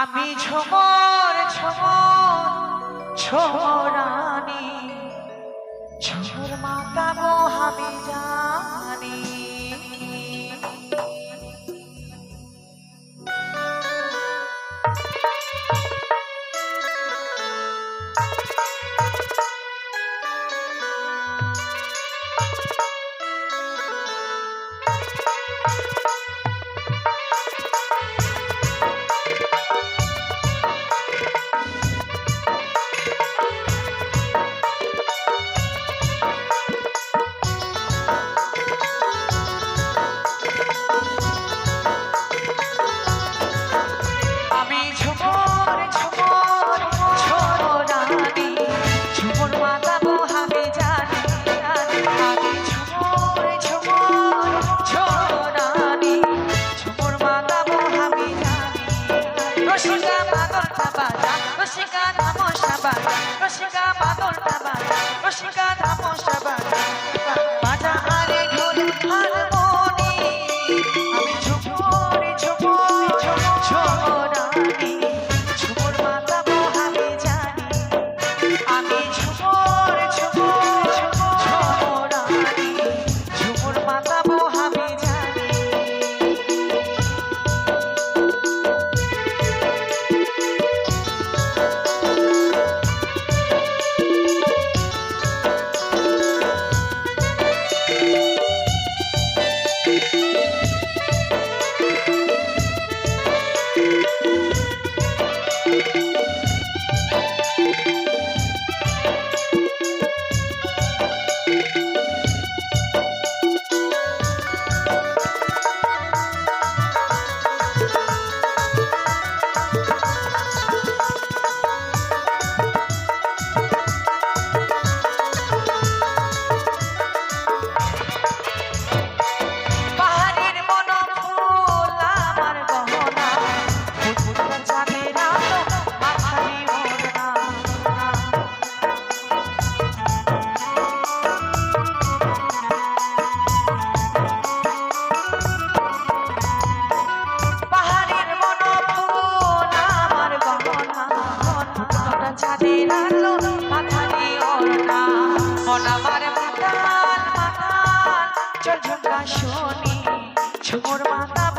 আমি ঝোমর ঝোমর ছোরানি ঝোমর মাতা আমি জানি নমস্কার আমার মাতাল মাতাল। চল ঝুমকা শুনি ঝুমুর মাতাল।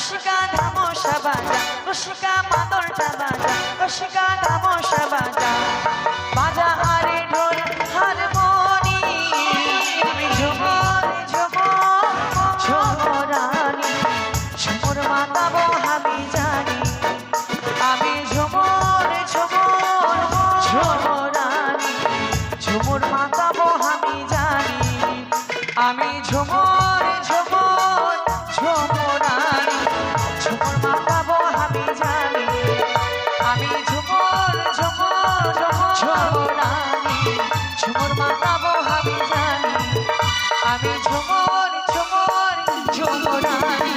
রসিকা ধাম সাবাজা রসিকা মাদলটা বাজা, রসিকা ধাম সাবাজা বাজা আরে ঢোল, হারমোনি, ঝুমর ঝুমর, ঝুমরানি। ঝুমর মাতাবো আমি জানি, আমি ঝুমর ঝুমর, ঝুমরানি। ঝুমর মাতাবো আমি জানি, আমি ঝুমর আমি ঝুমর ঝুমর ঝুমর আমি ঝুমর মাতাবো আমি জানি। আমি ঝুমর ঝুমর ঝুমর আমি